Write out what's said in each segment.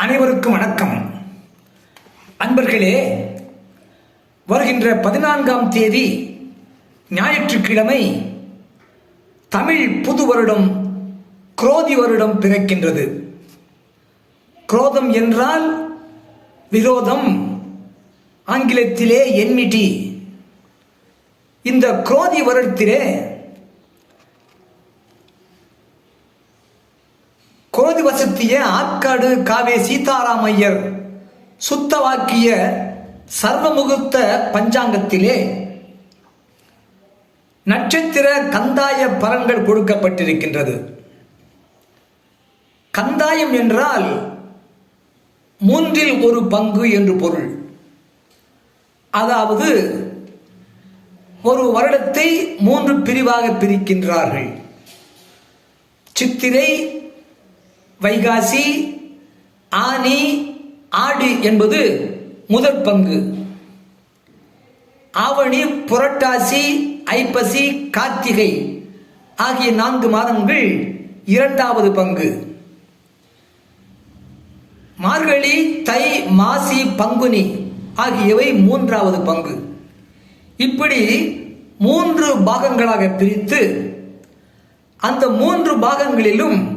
அனைவருக்கும் வணக்கம். அன்பர்களே வருகின்ற பதினான்காம் தேதி ஞாயிற்றுக்கிழமை தமிழ் புது வருடம் குரோதி வருடம் பிறக்கின்றது. குரோதம் என்றால் விரோதம். ஆங்கிலத்திலே என்மிட்டி இந்த குரோதி வருடத்திலே குரோதி வசத்திய ஆற்காடு காவே சீதாராமையர் சுத்தவாக்கிய சர்வமுகூர்த்த பஞ்சாங்கத்திலே நட்சத்திர கந்தாய பலன்கள் கொடுக்கப்பட்டிருக்கின்றது. கந்தாயம் என்றால் மூன்றில் ஒரு பங்கு என்று பொருள். அதாவது ஒரு வருடத்தை மூன்று பிரிவாக பிரிக்கின்றார்கள். சித்திரை வைகாசி ஆனி ஆடி என்பது முதற் பங்கு. ஆவணி புரட்டாசி ஐப்பசி கார்த்திகை ஆகிய நான்கு மாதங்கள் இரண்டாவது பங்கு. மார்கழி தை மாசி பங்குனி ஆகியவை மூன்றாவது பங்கு. இப்படி மூன்று பாகங்களாக பிரித்து அந்த மூன்று பாகங்களிலும்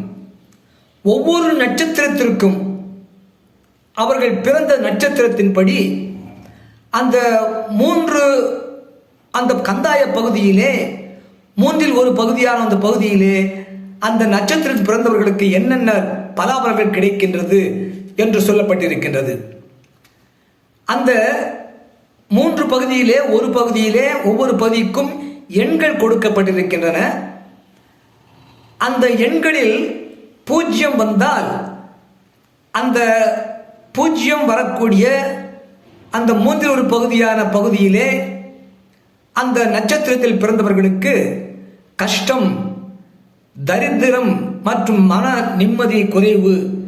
ஒவ்வொரு நட்சத்திரத்திற்கும் அவர்கள் பிறந்த நட்சத்திரத்தின்படி அந்த மூன்று அந்த கந்தாய பகுதியிலே மூன்றில் ஒரு பகுதியான அந்த பகுதியிலே அந்த நட்சத்திரத்தில் பிறந்தவர்களுக்கு என்னென்ன பலாபலங்கள் கிடைக்கின்றது என்று சொல்லப்பட்டிருக்கின்றது. அந்த மூன்று பகுதியிலே ஒரு பகுதியிலே ஒவ்வொரு பகுதிக்கும் எண்கள் கொடுக்கப்பட்டிருக்கின்றன. அந்த எண்களில் பூஜ்யம் வந்தால் அந்த பூஜ்யம் வரக்கூடிய அந்த மூன்றில் ஒரு பகுதியான பகுதியிலே அந்த நட்சத்திரத்தில் பிறந்தவர்களுக்கு கஷ்டம் தரித்திரம் மற்றும் மன நிம்மதி குறைவு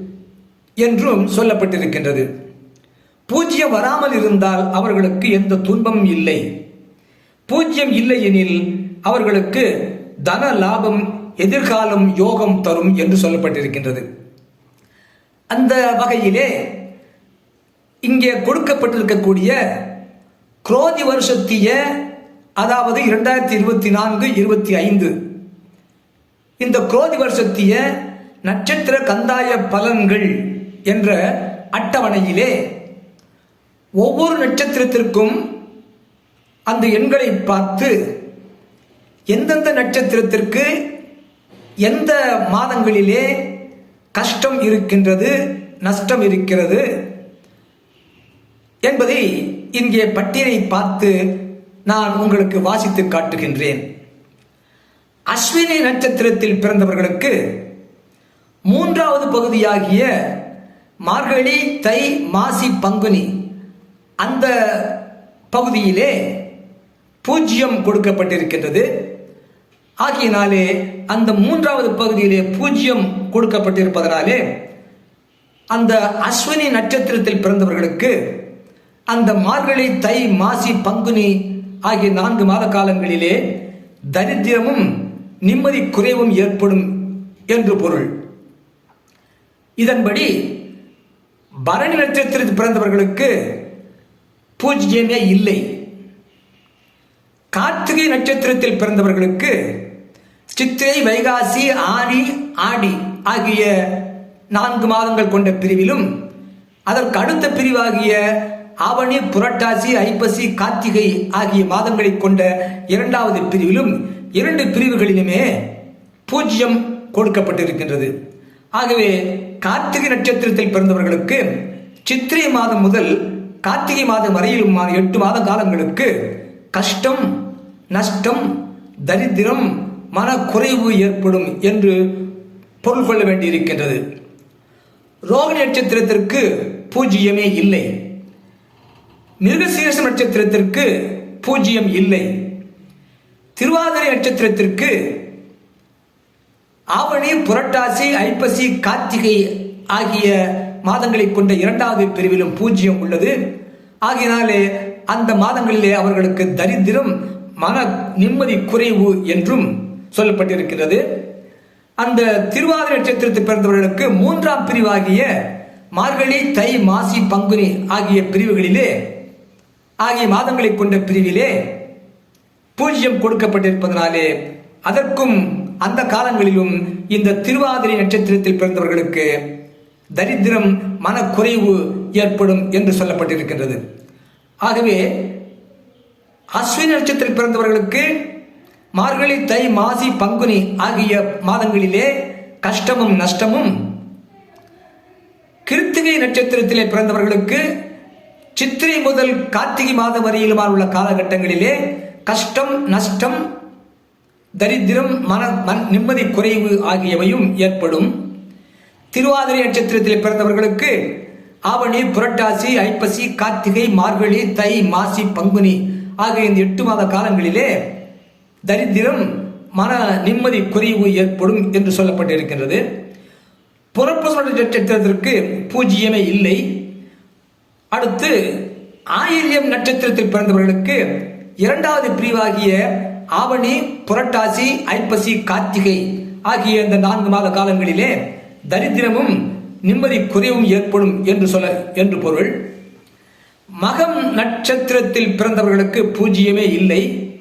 என்றும் சொல்லப்பட்டிருக்கின்றது. பூஜ்யம் வராமல் இருந்தால் அவர்களுக்கு எந்த துன்பமும் இல்லை. பூஜ்யம் இல்லை எனில் அவர்களுக்கு தன லாபம் எதிர்காலம் யோகம் தரும் என்று சொல்லப்பட்டிருக்கின்றது. அந்த வகையிலே இங்கே கொடுக்கப்பட்டிருக்கக்கூடிய குரோதி வருஷத்திய அதாவது இரண்டாயிரத்தி இருபத்தி நான்கு இருபத்தி ஐந்து. இந்த குரோதி வருஷத்திய நட்சத்திர கந்தாய பலன்கள் என்ற அட்டவணையிலே ஒவ்வொரு நட்சத்திரத்திற்கும் அந்த எண்களை பார்த்து எந்தெந்த நட்சத்திரத்திற்கு எந்த மாதங்களிலே கஷ்டம் இருக்கின்றது நஷ்டம் இருக்கிறது என்பதை இங்கே பட்டியலை பார்த்து நான் உங்களுக்கு வாசித்து காட்டுகின்றேன். அஸ்வினி நட்சத்திரத்தில் பிறந்தவர்களுக்கு மூன்றாவது பகுதியாகிய மார்கழி தை மாசி பங்குனி அந்த பகுதியிலே பூஜ்யம் கொடுக்கப்பட்டிருக்கின்றது. ஆகியனாலே அந்த மூன்றாவது பகுதியிலே பூஜ்யம் கொடுக்கப்பட்டிருப்பதனாலே அந்த அஸ்வினி நட்சத்திரத்தில் பிறந்தவர்களுக்கு அந்த மார்கழி தை மாசி பங்குனி ஆகிய நான்கு மாத காலங்களிலே தரித்திரமும் நிம்மதி குறைவும் ஏற்படும் என்று பொருள். இதன்படி பரணி நட்சத்திரத்தில் பிறந்தவர்களுக்கு பூஜ்யமே இல்லை. கார்த்திகை நட்சத்திரத்தில் பிறந்தவர்களுக்கு சித்திரை வைகாசி ஆனி ஆடி ஆகிய நான்கு மாதங்கள் கொண்ட பிரிவிலும் அதற்கு அடுத்த பிரிவாகிய ஆவணி புரட்டாசி ஐப்பசி கார்த்திகை ஆகிய மாதங்களை கொண்ட இரண்டாவது பிரிவிலும் இரண்டு பிரிவுகளிலுமே பூஜ்யம் கொடுக்கப்பட்டிருக்கின்றது. ஆகவே கார்த்திகை நட்சத்திரத்தில் பிறந்தவர்களுக்கு சித்திரை மாதம் முதல் கார்த்திகை மாதம் வரையிலும் எட்டு மாத காலங்களுக்கு கஷ்டம் நஷ்டம் தரித்திரம் மனக்குறைவு ஏற்படும் என்று பொருள் கொள்ள வேண்டியிருக்கின்றது. ரோக நட்சத்திரத்திற்கு பூஜ்ஜியமே இல்லை. மிருகசீரச நட்சத்திரத்திற்கு பூஜ்ஜியம் இல்லை. திருவாதிரை நட்சத்திரத்திற்கு ஆவணி புரட்டாசி ஐப்பசி கார்த்திகை ஆகிய மாதங்களை கொண்ட இரண்டாவது பிரிவிலும் பூஜ்ஜியம் உள்ளது. ஆகினாலே அந்த மாதங்களிலே அவர்களுக்கு தரித்திரம் மன நிம்மதி குறைவு என்றும் சொல்லப்பட்டிருக்கிறது. அந்த திருவாதிரை நட்சத்திரத்தில் பிறந்தவர்களுக்கு மூன்றாம் பிரிவாகிய மார்கழி தை மாசி பங்குனி ஆகிய பிரிவுகளிலே ஆகிய மாதங்களை கொண்ட பிரிவிலே பூஜ்யம் கொடுக்கப்பட்டிருப்பதனாலே அதற்கும் அந்த காலங்களிலும் இந்த திருவாதிரை நட்சத்திரத்தில் பிறந்தவர்களுக்கு தரித்திரம் மனக்குறைவு ஏற்படும் என்று சொல்லப்பட்டிருக்கின்றது. ஆகவே அஸ்வினி நட்சத்திரத்தில் பிறந்தவர்களுக்கு மார்கழி தை மாசி பங்குனி ஆகிய மாதங்களிலே கஷ்டமும் நஷ்டமும். கிருத்திகை நட்சத்திரத்திலே பிறந்தவர்களுக்கு சித்திரை முதல் கார்த்திகை மாதம் வரையிலுமான உள்ள காலகட்டங்களிலே கஷ்டம் நஷ்டம் தரித்திரம் மன மன் நிம்மதி குறைவு ஆகியவையும் ஏற்படும். திருவாதிரை நட்சத்திரத்தில் பிறந்தவர்களுக்கு ஆவணி புரட்டாசி ஐப்பசி கார்த்திகை மார்கழி தை மாசி பங்குனி ஆகிய இந்த எட்டு மாத காலங்களிலே தரித்திரம் மன நிம்மதி குறைவு ஏற்படும் என்று சொல்லப்பட்டிருக்கின்றது. புறப்பு நட்சத்திரத்திற்கு பூஜ்ஜியமே இல்லை. அடுத்து ஆயில்யம் நட்சத்திரத்தில் பிறந்தவர்களுக்கு இரண்டாவது பிரிவாகிய ஆவணி புரட்டாசி ஐப்பசி கார்த்திகை ஆகிய இந்த நான்கு மாத காலங்களிலே தரித்திரமும் நிம்மதி குறைவும் ஏற்படும் என்று சொல்ல என்று பொருள். மகம் நட்சத்திரத்தில் பிறந்தவர்களுக்கு பூஜ்ஜியமே இல்லை.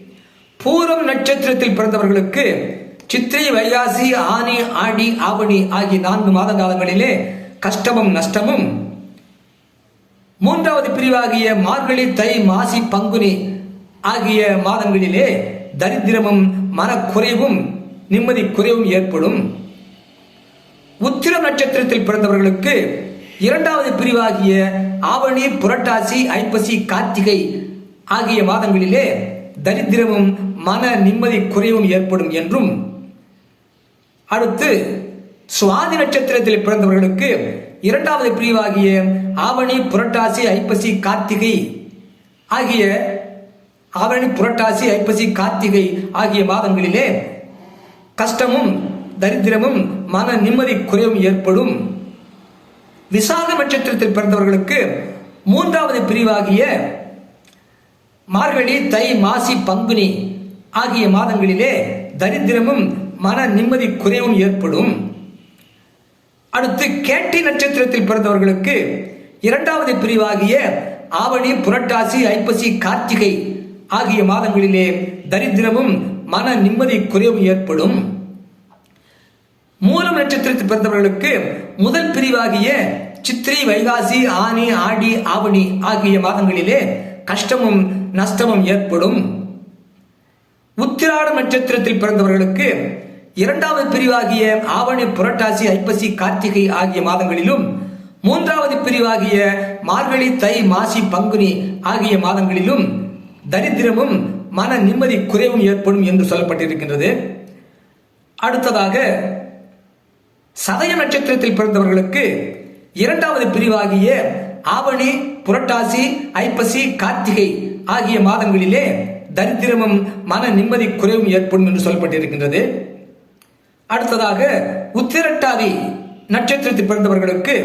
பூரம் நட்சத்திரத்தில் பிறந்தவர்களுக்கு சித்திரை வைகாசி ஆனி ஆடி ஆவணி ஆகிய நான்கு மாத காலங்களிலே கஷ்டமும் நஷ்டமும். மூன்றாவது பிரிவாகிய மார்கழி தை மாசி பங்குனி ஆகிய மாதங்களிலே தரித்திரமும் மனக்குறைவும் நிம்மதி குறைவும் ஏற்படும். உத்திரம் நட்சத்திரத்தில் பிறந்தவர்களுக்கு இரண்டாவது பிரிவாகிய ஆவணி புரட்டாசி ஐப்பசி கார்த்திகை ஆகிய மாதங்களிலே தரித்திரமும் மன நிம்மதி குறைவும் ஏற்படும் என்றும் அடுத்து சுவாதி நட்சத்திரத்தில் பிறந்தவர்களுக்கு இரண்டாவது பிரிவாகிய ஆவணி புரட்டாசி ஐப்பசி கார்த்திகை ஆகிய ஆவணி புரட்டாசி ஐப்பசி கார்த்திகை ஆகிய மாதங்களிலே கஷ்டமும் தரித்திரமும் மன நிம்மதி குறைவும் ஏற்படும். விசாக நட்சத்திரத்தில் பிறந்தவர்களுக்கு மூன்றாவது பிரிவாகிய மார்கழி தை மாசி பங்குனி ஆகிய மாதங்களிலே தரித்திரமும் மன நிம்மதி குறைவும் ஏற்படும். அடுத்து கேட்டி நட்சத்திரத்தில் பிறந்தவர்களுக்கு இரண்டாவது பிரிவாகிய ஆவணி புரட்டாசி ஐப்பசி கார்த்திகை ஆகிய மாதங்களிலே தரித்திரமும் மன நிம்மதி குறைவும் ஏற்படும். மூலம் நட்சத்திரத்தில் பிறந்தவர்களுக்கு முதல் பிரிவாகிய சித்திரை வைகாசி ஆனி ஆடி ஆவணி ஆகிய மாதங்களிலே கஷ்டமும் நஷ்டமும் ஏற்படும். உத்திராட நட்சத்திரத்தில் பிறந்தவர்களுக்கு இரண்டாவது பிரிவாகிய ஆவணி புரட்டாசி ஐப்பசி கார்த்திகை ஆகிய மாதங்களிலும் மூன்றாவது பிரிவாகிய மார்கழி தை மாசி பங்குனி ஆகிய மாதங்களிலும் தரித்திரமும் மன நிம்மதி குறைவும் ஏற்படும் என்று சொல்லப்பட்டிருக்கின்றது. அடுத்ததாக சதய நட்சத்திரத்தில் பிறந்தவர்களுக்கு இரண்டாவது பிரிவாகிய ஆவணி புரட்டாசி ஐப்பசி கார்த்திகை ஆகிய மாதங்களிலே தரித்திரமும் மன நிம்மதி குறைவும் ஏற்படும் என்று சொல்லப்பட்டிருக்கின்றது. அடுத்ததாக உத்திரட்டாதி நட்சத்திரத்தில் பிறந்தவர்களுக்கு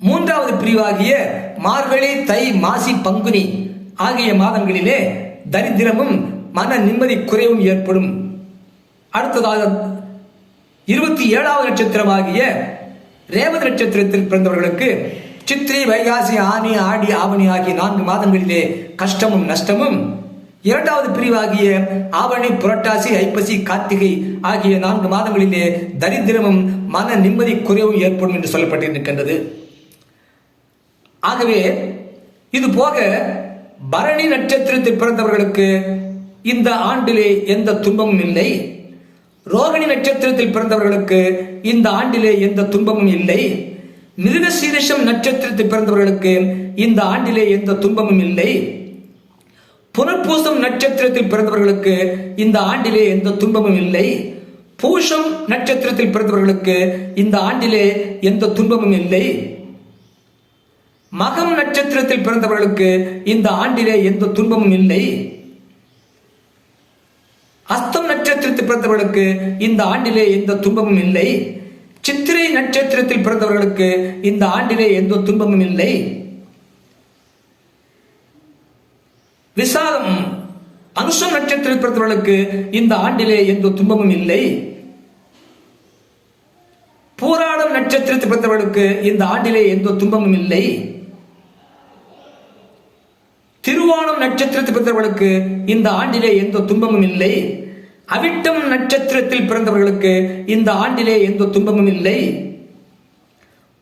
மூன்றாவது பிரிவாகிய மார்கழி தை மாசி பங்குனி ஆகிய மாதங்களிலே தரித்திரமும் மன நிம்மதி குறைவும் ஏற்படும். அடுத்ததாக இருபத்தி ஏழாவது நட்சத்திரமாகிய ரேவதி நட்சத்திரத்தில் பிறந்தவர்களுக்கு சித்திரை வைகாசி ஆனி ஆடி ஆவணி ஆகிய நான்கு மாதங்களிலே கஷ்டமும் நஷ்டமும். இரண்டாவது பிரிவாகிய ஆவணி புரட்டாசி ஐப்பசி கார்த்திகை ஆகிய நான்கு மாதங்களிலே தரித்திரமும் மன நிம்மதி குறைவும் ஏற்படும் என்று சொல்லப்பட்டிருக்கின்றது. ஆகவே இது போக பரணி நட்சத்திரத்தில் பிறந்தவர்களுக்கு இந்த ஆண்டிலே எந்த துன்பமும் இல்லை. ரோகிணி நட்சத்திரத்தில் பிறந்தவர்களுக்கு இந்த ஆண்டிலே எந்த துன்பமும் இல்லை. மிருக சீரிஷம் நட்சத்திரத்தில் பிறந்தவர்களுக்கு இந்த ஆண்டிலே எந்த துன்பமும் இல்லை. புனர்பூசம் நட்சத்திரத்தில் பிறந்தவர்களுக்கு இந்த ஆண்டிலே எந்த துன்பமும் இல்லை. பூஷம் நட்சத்திரத்தில் பிறந்தவர்களுக்கு இந்த ஆண்டிலே எந்த துன்பமும் இல்லை. மகம் நட்சத்திரத்தில் பிறந்தவர்களுக்கு இந்த ஆண்டிலே எந்த துன்பமும் இல்லை. அஸ்தம் நட்சத்திரத்தில் பிறந்தவர்களுக்கு இந்த ஆண்டிலே எந்த துன்பமும் இல்லை. சித்திரை நட்சத்திரத்தில் பிறந்தவர்களுக்கு இந்த ஆண்டிலே எந்த துன்பமும் இல்லை. விசாலம் அனுஷம் நட்சத்திரத்தில் பிறந்தவர்களுக்கு இந்த ஆண்டிலே எந்த துன்பமும் இல்லை. பூராடம் நட்சத்திரத்தில் பிறந்தவர்களுக்கு இந்த ஆண்டிலே எந்த துன்பமும் இல்லை. திருவோணம் நட்சத்திரத்தில் பிறந்தவர்களுக்கு இந்த ஆண்டிலே எந்த துன்பமும் இல்லை. அவிட்டம் நட்சத்திரத்தில் பிறந்தவர்களுக்கு இந்த ஆண்டிலே எந்த துன்பமும் இல்லை.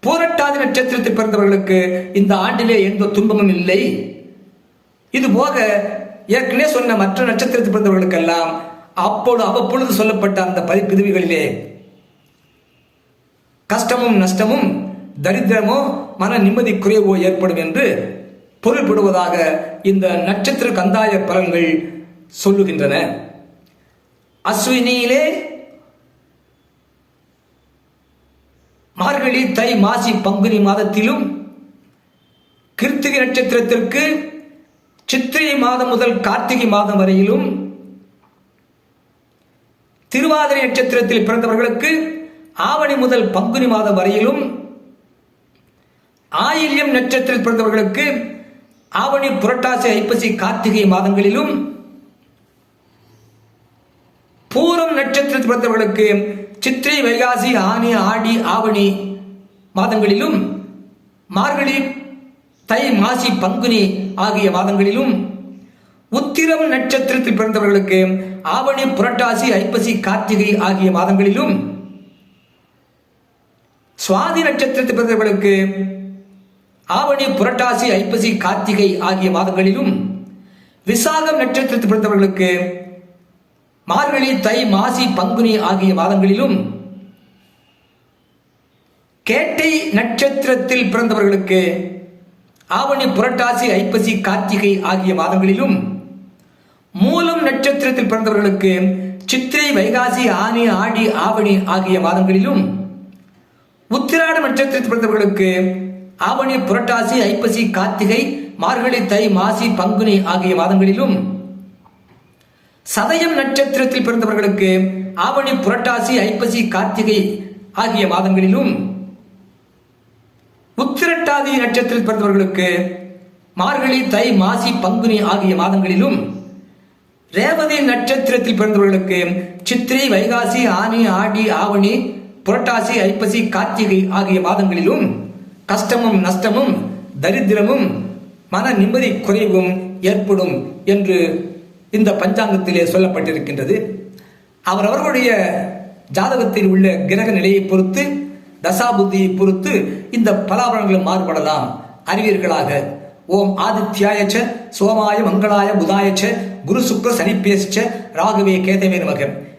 போரட்டாதி நட்சத்திரத்தில் பிறந்தவர்களுக்கு இந்த ஆண்டிலே எந்த துன்பமும் இல்லை. இது போக ஏற்கனவே சொன்ன மற்ற நட்சத்திரத்தில் பிறந்தவர்களுக்கெல்லாம் அப்பொழுது அவ்வப்பொழுது சொல்லப்பட்ட அந்த பதிப்பிரிவுகளிலே கஷ்டமும் நஷ்டமும் தரித்திரமோ மன நிம்மதி குறைவோ ஏற்படும் என்று பொருள்படுவதாக இந்த நட்சத்திர கந்தாய பலன்கள் சொல்லுகின்றன. அஸ்வினியிலே மார்கழி தை மாசி பங்குனி மாதத்திலும் கிருத்திகை நட்சத்திரத்திற்கு சித்திரை மாதம் முதல் கார்த்திகை மாதம் வரையிலும் திருவாதிரை நட்சத்திரத்தில் பிறந்தவர்களுக்கு ஆவணி முதல் பங்குனி மாதம் வரையிலும் ஆயில்யம் நட்சத்திரத்தில் பிறந்தவர்களுக்கு ஆவணி புரட்டாசி ஐப்பசி கார்த்திகை மாதங்களிலும் பூரம் நட்சத்திரத்தில் பிறந்தவர்களுக்கு சித்திரை வைகாசி ஆனி ஆடி ஆவணி மாதங்களிலும் மார்கழி தை மாசி பங்குனி ஆகிய மாதங்களிலும் உத்திரம் நட்சத்திரத்தில் பிறந்தவர்களுக்கு ஆவணி புரட்டாசி ஐப்பசி கார்த்திகை ஆகிய மாதங்களிலும் சுவாதி நட்சத்திரத்தில் பிறந்தவர்களுக்கு ஆவணி புரட்டாசி ஐப்பசி கார்த்திகை ஆகிய மாதங்களிலும் விசாகம் நட்சத்திரத்தில் பிறந்தவர்களுக்கு மார்கழி தை மாசி பங்குனி ஆகிய மாதங்களிலும் கேட்டை நட்சத்திரத்தில் பிறந்தவர்களுக்கு ஆவணி புரட்டாசி ஐப்பசி கார்த்திகை ஆகிய மாதங்களிலும் மூலம் நட்சத்திரத்தில் பிறந்தவர்களுக்கு சித்திரை வைகாசி ஆனி ஆடி ஆவணி ஆகிய மாதங்களிலும் உத்திராட நட்சத்திரத்தில் பிறந்தவர்களுக்கு ஆவணி புரட்டாசி ஐப்பசி கார்த்திகை மார்கழி தை மாசி பங்குனி ஆகிய மாதங்களிலும் சதயம் நட்சத்திரத்தில் பிறந்தவர்களுக்கு ஆவணி புரட்டாசி ஐப்பசி கார்த்திகை ஆகிய மாதங்களிலும் உத்திரட்டாதி நட்சத்திரத்தில் பிறந்தவர்களுக்கு மார்கழி தை மாசி பங்குனி ஆகிய மாதங்களிலும் ரேவதி நட்சத்திரத்தில் பிறந்தவர்களுக்கு சித்திரை வைகாசி ஆனி ஆடி ஆவணி புரட்டாசி ஐப்பசி கார்த்திகை ஆகிய மாதங்களிலும் கஷ்டமும் நஷ்டமும் தரித்திரமும் மன நிம்மதி குறைவும் ஏற்படும் என்று இந்த பஞ்சாங்கத்திலே சொல்லப்பட்டிருக்கின்றது. அவரவர்களுடைய ஜாதகத்தில் உள்ள கிரக நிலையை பொறுத்து தசாபுத்தியை பொறுத்து இந்த பலாபலன்கள் மாறுபடலாம். அறிவீர்களாக ஓம் ஆதித்யாயச்ச சோமாய மங்களாய புதாயச்ச குரு சுக்ர சனிப்பேசிச்ச ராகவே கேதவே நமக